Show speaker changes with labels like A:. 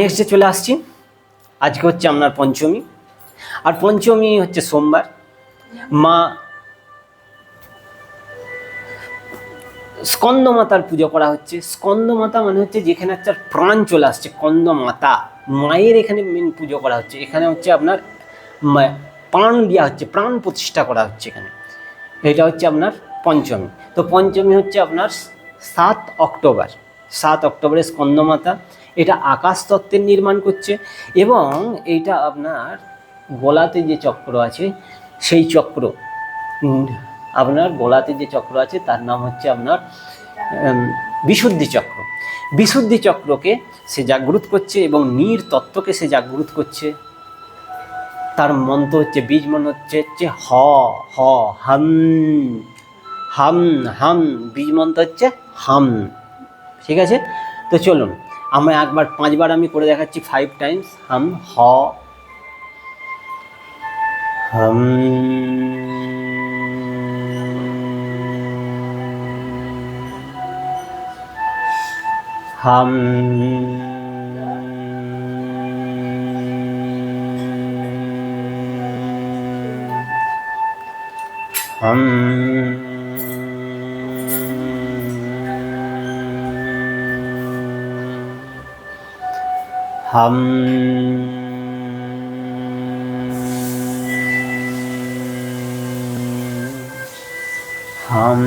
A: নেক্সটে চলে আসছি। আজকে হচ্ছে আপনার পঞ্চমী। আর পঞ্চমী হচ্ছে সোমবার। মা স্কন্দ মাতার পুজো করা হচ্ছে। স্কন্দ মাতা মানে হচ্ছে যেখানে একটা প্রাণ চলে আসছে, স্কন্দ মাতা। মায়ের এখানে মেন পুজো করা হচ্ছে। এখানে হচ্ছে আপনার প্রাণ দেওয়া হচ্ছে, প্রাণ প্রতিষ্ঠা করা হচ্ছে এখানে। এটা হচ্ছে আপনার পঞ্চমী। তো পঞ্চমী হচ্ছে আপনার সাত অক্টোবর। সাত অক্টোবরে স্কন্দমাতা এটা আকাশ তত্ত্বের নির্মাণ করছে এবং এইটা আপনার গোলাতে যে চক্র আছে, সেই চক্র আপনার গোলাতে যে চক্র আছে, তার নাম হচ্ছে আপনার বিশুদ্ধি চক্র। বিশুদ্ধি চক্রকে সে জাগ্রত করছে এবং নীর তত্ত্বকে সে জাগ্রত করছে। তার মন্ত্র হচ্ছে, বীজ মন্ত্র হচ্ছে হচ্ছে হ হ, হাম হাম হাম, বীজ মন্ত্র হচ্ছে হাম। ঠিক আছে? তো চলুন আমরা একবার পাঁচবার আমি করে দেখাচ্ছি ফাইভ টাইমস হাম হ হাম হাম হাম হাম হাম